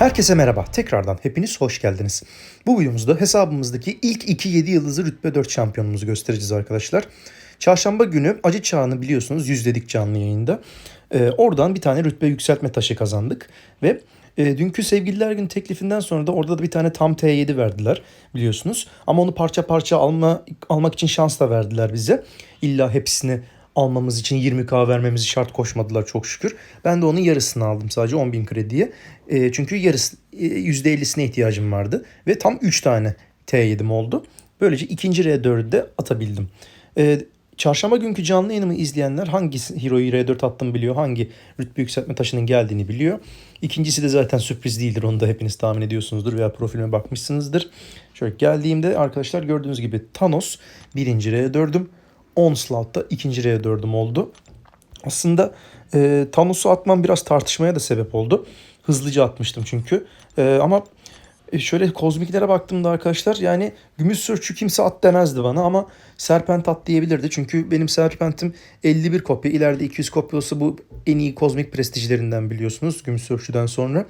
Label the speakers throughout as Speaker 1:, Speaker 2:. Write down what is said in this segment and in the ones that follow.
Speaker 1: Herkese merhaba. Tekrardan hepiniz hoş geldiniz. Bu videomuzda hesabımızdaki ilk 2 7 yıldızlı rütbe 4 şampiyonumuzu göstereceğiz arkadaşlar. Çarşamba günü acı çağını biliyorsunuz yüzledik canlı yayında. Ee, oradan bir tane rütbe yükseltme taşı kazandık. Ve e, dünkü sevgililer günü teklifinden sonra da orada da bir tane tam T7 verdiler biliyorsunuz. Ama onu parça parça alma almak için şans da verdiler bize. İlla hepsini almamız için 20k vermemizi şart koşmadılar çok şükür. Ben de onun yarısını aldım sadece 10.000 krediye. E, çünkü yarısı e, %50'sine ihtiyacım vardı. Ve tam 3 tane T7'm oldu. Böylece ikinci R4'ü de atabildim. E, çarşamba günkü canlı yayınımı izleyenler hangi Hero'yu R4 attım biliyor. Hangi rütbe yükseltme taşının geldiğini biliyor. İkincisi de zaten sürpriz değildir. Onu da hepiniz tahmin ediyorsunuzdur veya profilime bakmışsınızdır. Şöyle geldiğimde arkadaşlar gördüğünüz gibi Thanos birinci R4'üm. Onslaught'ta ikinci R4'üm oldu. Aslında e, Thanos'u atmam biraz tartışmaya da sebep oldu. Hızlıca atmıştım çünkü. E, ama e, şöyle kozmiklere baktığımda arkadaşlar yani gümüş sörçü kimse at demezdi bana ama serpent at diyebilirdi. Çünkü benim serpentim 51 kopya. ileride 200 kopya olsa bu en iyi kozmik prestijlerinden biliyorsunuz gümüş sörçüden sonra.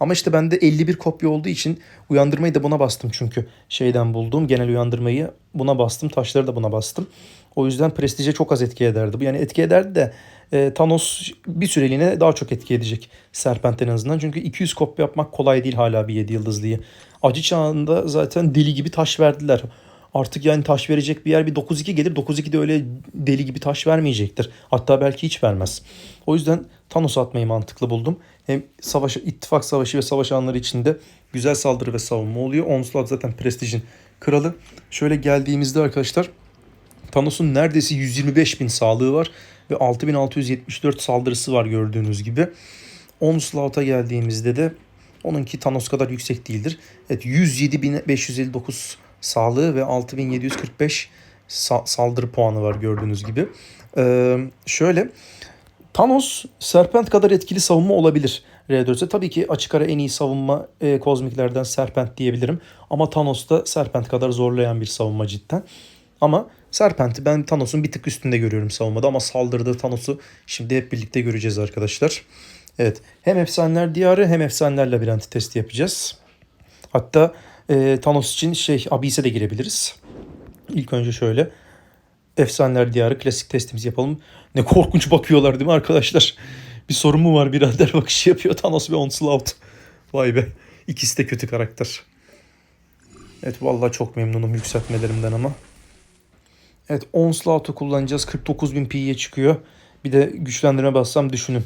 Speaker 1: Ama işte bende 51 kopya olduğu için uyandırmayı da buna bastım çünkü şeyden bulduğum genel uyandırmayı buna bastım. Taşları da buna bastım. O yüzden prestije çok az etki ederdi. Bu yani etki ederdi de e, Thanos bir süreliğine daha çok etki edecek Serpent en azından. Çünkü 200 kopya yapmak kolay değil hala bir 7 yıldızlıyı. Acı çağında zaten deli gibi taş verdiler. Artık yani taş verecek bir yer bir 9-2 gelir. 9-2 de öyle deli gibi taş vermeyecektir. Hatta belki hiç vermez. O yüzden Thanos atmayı mantıklı buldum. Hem savaş, ittifak savaşı ve savaş anları içinde güzel saldırı ve savunma oluyor. Onslaught zaten prestijin kralı. Şöyle geldiğimizde arkadaşlar Thanos'un neredeyse 125 bin sağlığı var ve 6674 saldırısı var gördüğünüz gibi. Onslaught'a geldiğimizde de onunki Thanos kadar yüksek değildir. Evet 107.559 sağlığı ve 6745 sa- saldırı puanı var gördüğünüz gibi. Ee, şöyle Thanos Serpent kadar etkili savunma olabilir R4'e. Tabii ki açık ara en iyi savunma e, kozmiklerden Serpent diyebilirim. Ama Thanos da Serpent kadar zorlayan bir savunma cidden. Ama Serpent'i ben Thanos'un bir tık üstünde görüyorum savunmada ama saldırıda Thanos'u şimdi hep birlikte göreceğiz arkadaşlar. Evet hem Efsaneler Diyarı hem Efsaneler Labirenti testi yapacağız. Hatta e, Thanos için şey Abyss'e de girebiliriz. İlk önce şöyle Efsaneler Diyarı klasik testimizi yapalım. Ne korkunç bakıyorlar değil mi arkadaşlar? Bir sorun mu var birader bakışı yapıyor Thanos ve Onslaught. Vay be ikisi de kötü karakter. Evet vallahi çok memnunum yükseltmelerimden ama. Evet Onslaught'u kullanacağız. 49.000 pi'ye çıkıyor. Bir de güçlendirme bassam düşünün.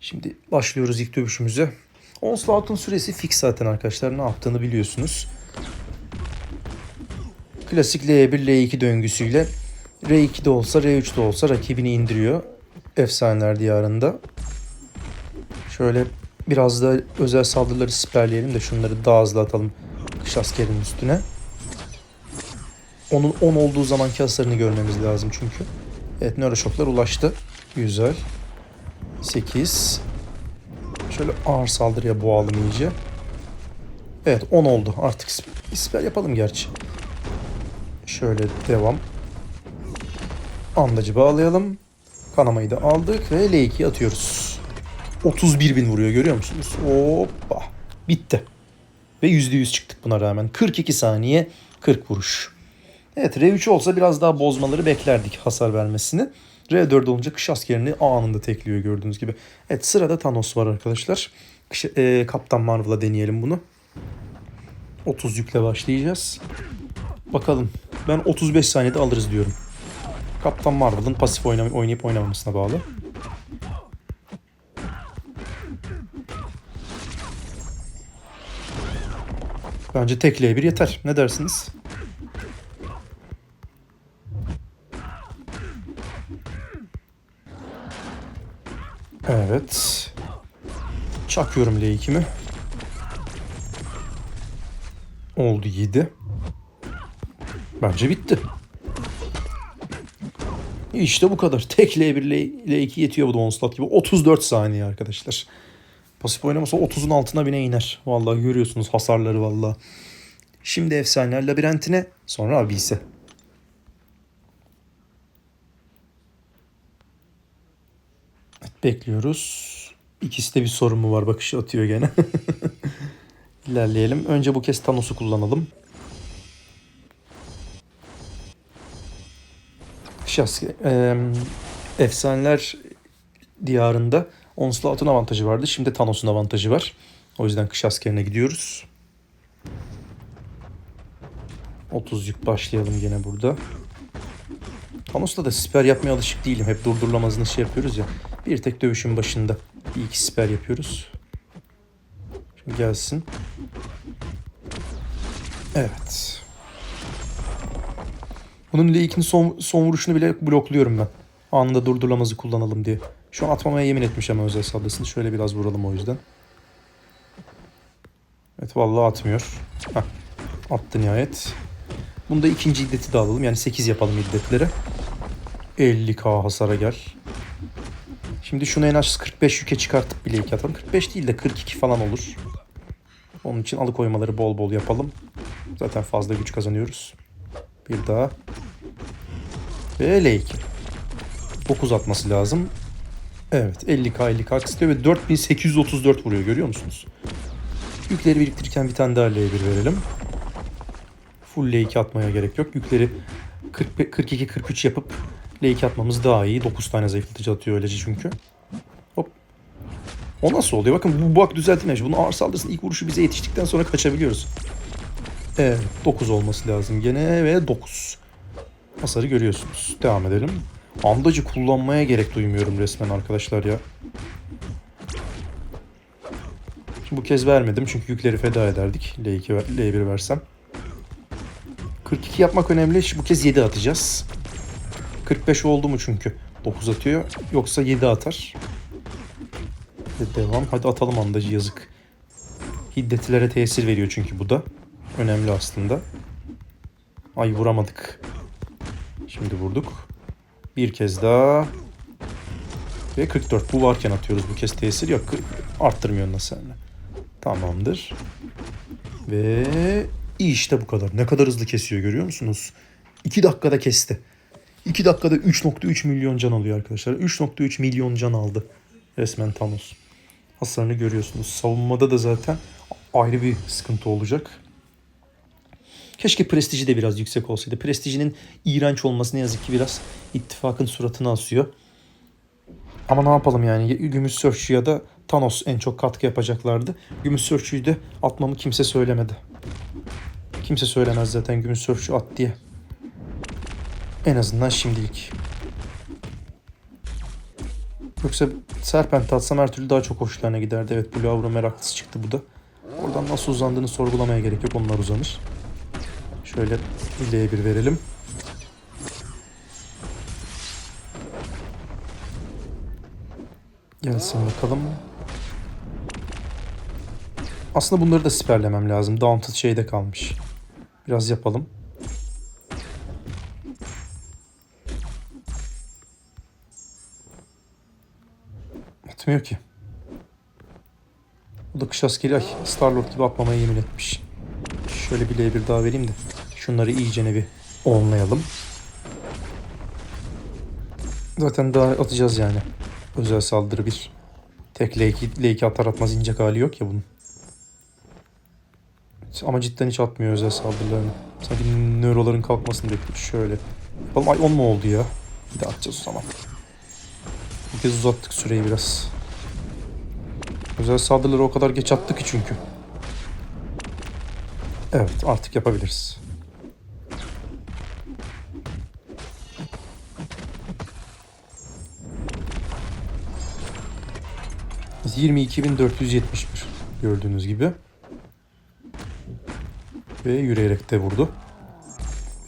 Speaker 1: Şimdi başlıyoruz ilk dövüşümüze. Onslaught'un süresi fix zaten arkadaşlar. Ne yaptığını biliyorsunuz. Klasik L1, L2 döngüsüyle R2'de olsa, R3'de olsa rakibini indiriyor. Efsaneler diyarında. Şöyle biraz da özel saldırıları siperleyelim de şunları daha hızlı atalım kış askerinin üstüne. Onun 10 olduğu zamanki hasarını görmemiz lazım çünkü. Evet nöroşoklar ulaştı. Güzel. 8. Şöyle ağır saldırıya boğalım iyice. Evet 10 oldu. Artık isper yapalım gerçi. Şöyle devam. Andacı bağlayalım. Kanamayı da aldık ve L2'yi atıyoruz. 31 bin vuruyor görüyor musunuz? Hoppa. Bitti. Ve %100 çıktık buna rağmen. 42 saniye 40 vuruş. Evet R3 olsa biraz daha bozmaları beklerdik hasar vermesini. R4 olunca kış askerini anında tekliyor gördüğünüz gibi. Evet sırada Thanos var arkadaşlar. Kış, e, Kaptan Marvel'a deneyelim bunu. 30 yükle başlayacağız. Bakalım. Ben 35 saniyede alırız diyorum. Kaptan Marvel'ın pasif oynay oynayıp oynamamasına bağlı. Bence tek L1 yeter. Ne dersiniz? Evet. Çakıyorum L2'mi. Oldu 7. Bence bitti. İşte bu kadar. Tek L1 L2 yetiyor bu da Onslaught gibi. 34 saniye arkadaşlar. Pasif oynamasa 30'un altına bine iner. Vallahi görüyorsunuz hasarları vallahi. Şimdi Efsaneler Labirentine sonra Abyss'e. Bekliyoruz. İkisi de bir sorun mu var bakışı atıyor gene. İlerleyelim. Önce bu kez Thanos'u kullanalım. Şahs, eee, efsaneler diyarında Onslaught'un avantajı vardı. Şimdi Thanos'un avantajı var. O yüzden kış askerine gidiyoruz. 30 yük başlayalım yine burada. Thanos'la da siper yapmaya alışık değilim. Hep durdurulamazını şey yapıyoruz ya. Bir tek dövüşün başında bir iki siper yapıyoruz. Şimdi gelsin. Evet. Bunun L2'nin son, son vuruşunu bile blokluyorum ben. Anında durdurulamazı kullanalım diye. Şu an atmamaya yemin etmiş ama özel saldırısını. Şöyle biraz vuralım o yüzden. Evet vallahi atmıyor. Heh, attı nihayet. Bunda ikinci iddeti de alalım. Yani 8 yapalım iddetlere. 50k hasara gel. Şimdi şunu en az 45 yüke çıkartıp bile iki atalım. 45 değil de 42 falan olur. Onun için alıkoymaları bol bol yapalım. Zaten fazla güç kazanıyoruz. Bir daha. Ve L2. 9 atması lazım. Evet 50k 50k kısıtlıyor ve 4834 vuruyor görüyor musunuz? Yükleri biriktirirken bir tane daha L1 verelim. Full L2 atmaya gerek yok. Yükleri 42-43 yapıp L2 atmamız daha iyi. 9 tane zayıflatıcı atıyor öylece çünkü. Hop. O nasıl oluyor? Bakın bu bug düzeltilmemiş. Bunun ağır saldırısının ilk vuruşu bize yetiştikten sonra kaçabiliyoruz. Evet 9 olması lazım gene ve 9. Hasarı görüyorsunuz. Devam edelim. Andacı kullanmaya gerek duymuyorum resmen arkadaşlar ya. Şimdi bu kez vermedim çünkü yükleri feda ederdik. L2 ver- L1 versem. 42 yapmak önemli. Şimdi bu kez 7 atacağız. 45 oldu mu çünkü 9 atıyor. Yoksa 7 atar. Ve devam. Hadi atalım andacı yazık. Hiddetlere tesir veriyor çünkü bu da. Önemli aslında. Ay vuramadık. Şimdi vurduk. Bir kez daha. Ve 44. Bu varken atıyoruz bu kez tesir yok. Arttırmıyor nasıl. Tamamdır. Ve işte bu kadar. Ne kadar hızlı kesiyor görüyor musunuz? 2 dakikada kesti. 2 dakikada 3.3 milyon can alıyor arkadaşlar. 3.3 milyon can aldı resmen Thanos. Hasarını görüyorsunuz. Savunmada da zaten ayrı bir sıkıntı olacak. Keşke prestiji de biraz yüksek olsaydı. Prestijinin iğrenç olması ne yazık ki biraz ittifakın suratını asıyor. Ama ne yapalım yani Gümüş Sörfçü ya da Thanos en çok katkı yapacaklardı. Gümüş Sörfçü'yü de atmamı kimse söylemedi. Kimse söylemez zaten Gümüş Sörfçü at diye. En azından şimdilik. Yoksa Serpent atsam her türlü daha çok hoşlarına giderdi. Evet Blue Aura meraklısı çıktı bu da. Oradan nasıl uzandığını sorgulamaya gerek yok. Onlar uzanır. Şöyle L1 verelim. Gelsin bakalım. Aslında bunları da siperlemem lazım. Daunted şeyde kalmış. Biraz yapalım. Atmıyor ki. Bu da kış askeri ay Starlord gibi atmamaya yemin etmiş. Şöyle bir L1 daha vereyim de şunları iyice bir onlayalım. Zaten daha atacağız yani. Özel saldırı bir. Tek L2, L2 atar atmaz inecek hali yok ya bunun. Ama cidden hiç atmıyor özel saldırılarını. Sanki nöroların kalkmasını bekliyor. Şöyle. Yapalım. Ay 10 mu oldu ya? Bir de atacağız o zaman. Bir kez uzattık süreyi biraz. Özel saldırıları o kadar geç attık ki çünkü. Evet artık yapabiliriz. ...22.471 gördüğünüz gibi. Ve yürüyerek de vurdu.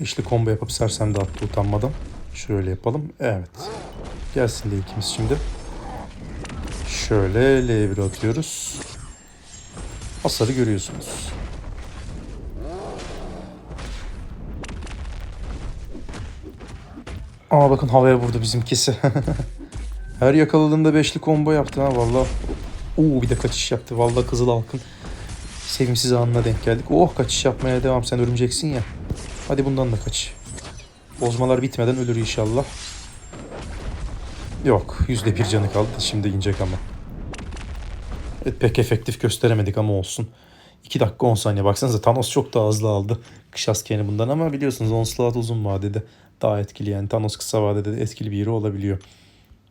Speaker 1: Beşli combo yapıp sersem de attı utanmadan. Şöyle yapalım. Evet. Gelsin de ikimiz şimdi. Şöyle L1 atıyoruz. Hasarı görüyorsunuz. Ama bakın havaya vurdu bizimkisi. Her yakaladığında beşli combo yaptı ha valla. Oo bir de kaçış yaptı. Valla Kızıl Halkın sevimsiz anına denk geldik. Oh kaçış yapmaya devam sen örümceksin ya. Hadi bundan da kaç. Bozmalar bitmeden ölür inşallah. Yok yüzde bir canı kaldı. Şimdi inecek ama. Evet, pek efektif gösteremedik ama olsun. 2 dakika 10 saniye. Baksanıza Thanos çok daha hızlı aldı kış askerini bundan ama biliyorsunuz Onslaught uzun vadede daha etkili yani. Thanos kısa vadede de etkili bir hero olabiliyor.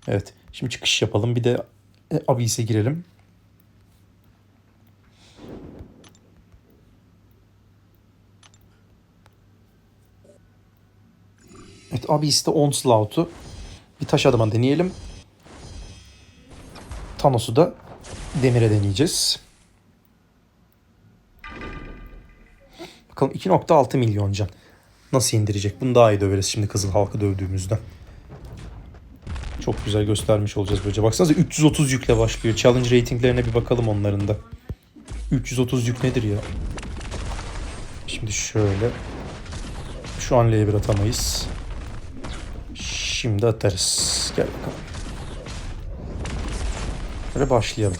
Speaker 1: Evet. Şimdi çıkış yapalım. Bir de e, Abyss'e girelim. Evet Abyss'te Onslaught'u bir taş adama deneyelim. Thanos'u da demire deneyeceğiz. Bakalım 2.6 milyon can. Nasıl indirecek? Bunu daha iyi döveriz şimdi Kızıl Halkı dövdüğümüzde. Çok güzel göstermiş olacağız böylece. Baksanıza 330 yükle başlıyor. Challenge ratinglerine bir bakalım onların da. 330 yük nedir ya? Şimdi şöyle. Şu an L1 atamayız. Şimdi atarız. Gel bakalım. Böyle başlayalım.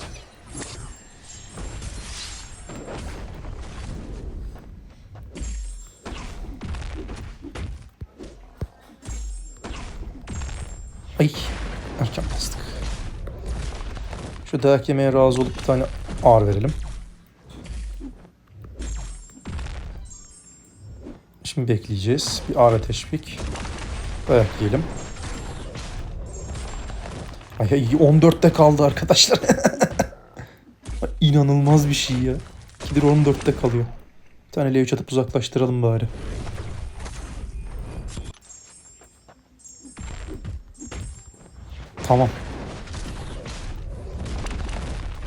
Speaker 1: Ay erken bastık. Şu dayak yemeye razı olup bir tane ağır verelim. Şimdi bekleyeceğiz. Bir ağır teşvik. Dayak yiyelim. Ay, ay 14'te kaldı arkadaşlar. İnanılmaz bir şey ya. 2'dir 14'te kalıyor. Bir tane L3 atıp uzaklaştıralım bari. Tamam.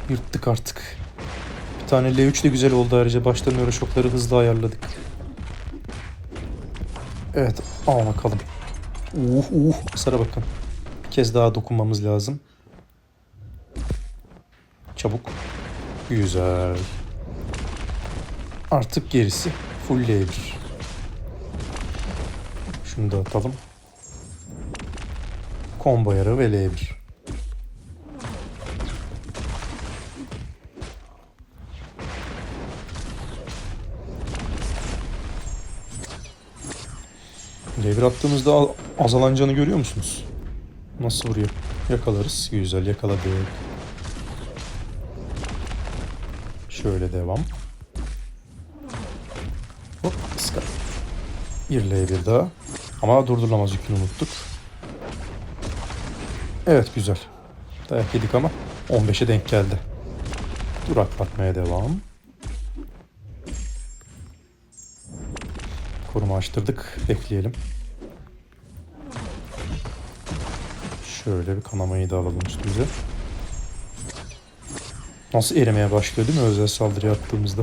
Speaker 1: Yırttık artık. Bir tane L3 de güzel oldu ayrıca. Başta nöroşokları hızlı ayarladık. Evet al bakalım. Uh uh sarı bakın. Bir kez daha dokunmamız lazım. Çabuk. Güzel. Artık gerisi full L1. Şunu da atalım. Combo yarı ve L1. L1 attığımızda azalan canı görüyor musunuz? Nasıl vuruyor? Yakalarız. Güzel yakaladık. Şöyle devam. Hop ıska. Bir L1 daha. Ama durdurulamaz yükünü unuttuk. Evet güzel. Dayak yedik ama 15'e denk geldi. Duraklatmaya devam. Koruma açtırdık. Bekleyelim. Şöyle bir kanamayı da alalım üstümüze. Nasıl erimeye başlıyor değil mi özel saldırı attığımızda?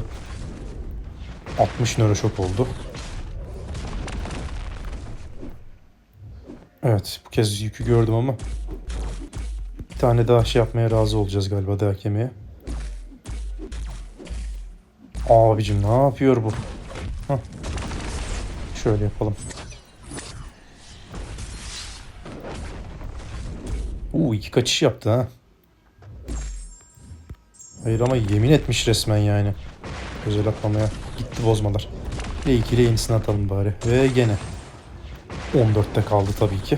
Speaker 1: 60 nöroşok oldu. Evet bu kez yükü gördüm ama tane daha şey yapmaya razı olacağız galiba dayak yemeye. Abicim ne yapıyor bu? Hah. Şöyle yapalım. Uuu iki kaçış yaptı ha. Hayır ama yemin etmiş resmen yani. Özel atmamaya gitti bozmalar. Ve ikili yenisini atalım bari. Ve gene. 14'te kaldı tabii ki.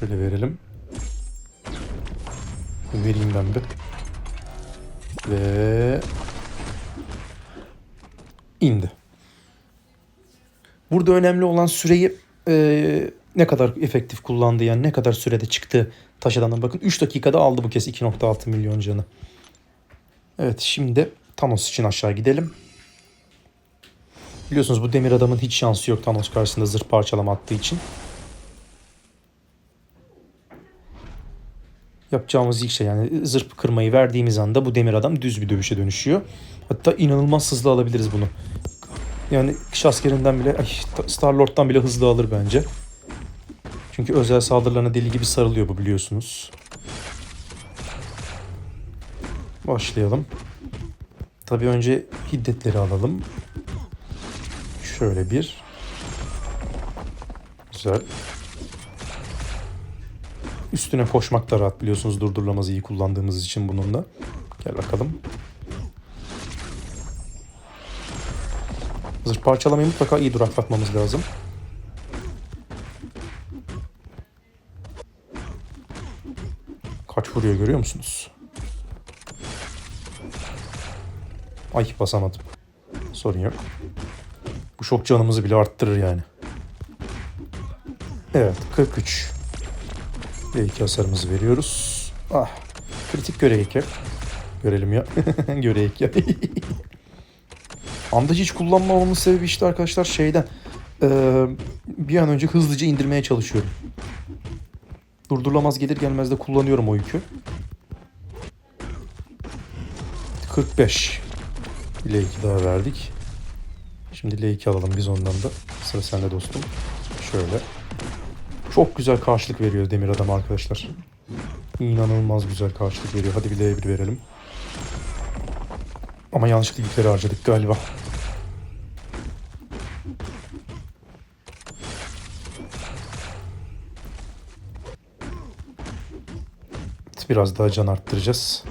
Speaker 1: Şöyle verelim. Vereyim ben bir. Ve indi. Burada önemli olan süreyi e, ne kadar efektif kullandı yani ne kadar sürede çıktı taşıdan bakın 3 dakikada aldı bu kez 2.6 milyon canı. Evet şimdi Thanos için aşağı gidelim. Biliyorsunuz bu demir adamın hiç şansı yok Thanos karşısında zırh parçalama attığı için. Yapacağımız ilk şey yani zırh kırmayı verdiğimiz anda bu demir adam düz bir dövüşe dönüşüyor. Hatta inanılmaz hızlı alabiliriz bunu. Yani kış askerinden bile, ay, Star Lord'dan bile hızlı alır bence. Çünkü özel saldırılarına deli gibi sarılıyor bu biliyorsunuz. Başlayalım. Tabii önce hiddetleri alalım. Şöyle bir. Güzel. Üstüne koşmak da rahat biliyorsunuz durdurulamaz iyi kullandığımız için bununla. Gel bakalım. Zırh parçalamayı mutlaka iyi duraklatmamız lazım. Kaç vuruyor görüyor musunuz? Ay basamadım. Sorun yok. Bu şok canımızı bile arttırır yani. Evet 43. Ve iki hasarımızı veriyoruz. Ah kritik göreyik ya. Görelim ya. göreyik ya. Andacı hiç kullanmamamın sebebi işte arkadaşlar şeyden. Ee, bir an önce hızlıca indirmeye çalışıyorum. Durdurulamaz gelir gelmez de kullanıyorum o yükü. 45. Bir L2 daha verdik. Şimdi L2 alalım biz ondan da. Sıra sende dostum. Şöyle. Çok güzel karşılık veriyor Demir Adam arkadaşlar. İnanılmaz güzel karşılık veriyor. Hadi bir L1 verelim. Ama yanlışlıkla yükleri harcadık galiba. Biraz daha can arttıracağız.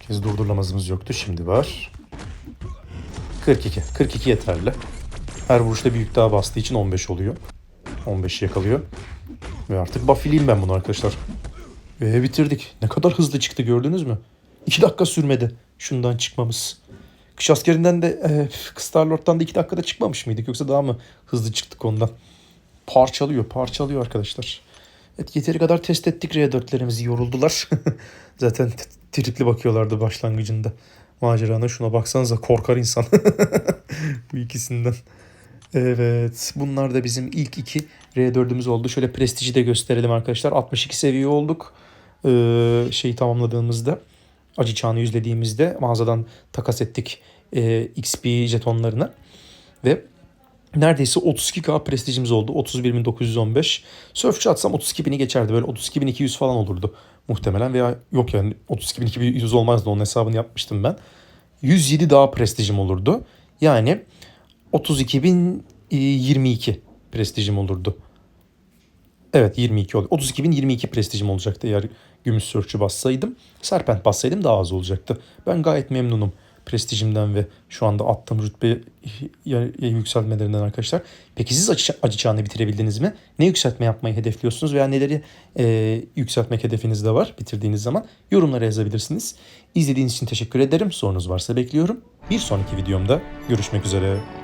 Speaker 1: Kez durdurulamazımız yoktu. Şimdi var. 42. 42 yeterli. Her vuruşta bir yük daha bastığı için 15 oluyor. 15 yakalıyor. Ve artık buffileyim ben bunu arkadaşlar. Ve bitirdik. Ne kadar hızlı çıktı gördünüz mü? 2 dakika sürmedi şundan çıkmamız. Kış askerinden de e, Starlord'dan da 2 dakikada çıkmamış mıydık? Yoksa daha mı hızlı çıktık ondan? Parçalıyor, parçalıyor arkadaşlar. Evet, yeteri kadar test ettik R4'lerimizi yoruldular. Zaten tripli bakıyorlardı başlangıcında. Macerana şuna baksanıza korkar insan. Bu ikisinden. Evet bunlar da bizim ilk iki R4'ümüz oldu. Şöyle prestiji de gösterelim arkadaşlar. 62 seviye olduk. Ee, şeyi tamamladığımızda acı çağını yüzlediğimizde mağazadan takas ettik e, XP jetonlarını. Ve neredeyse 32k prestijimiz oldu. 31.915. Surfçı atsam 32.000'i geçerdi. Böyle 32.200 falan olurdu muhtemelen. Veya yok yani 32.200 olmazdı. Onun hesabını yapmıştım ben. 107 daha prestijim olurdu. Yani 32.022 prestijim olurdu. Evet 22 oldu. 32.022 prestijim olacaktı eğer gümüş sörçü bassaydım. Serpent bassaydım daha az olacaktı. Ben gayet memnunum prestijimden ve şu anda attığım rütbe yükseltmelerinden arkadaşlar. Peki siz acı, acı çağını bitirebildiniz mi? Ne yükseltme yapmayı hedefliyorsunuz veya neleri e, yükseltmek hedefinizde var bitirdiğiniz zaman? Yorumlara yazabilirsiniz. İzlediğiniz için teşekkür ederim. Sorunuz varsa bekliyorum. Bir sonraki videomda görüşmek üzere.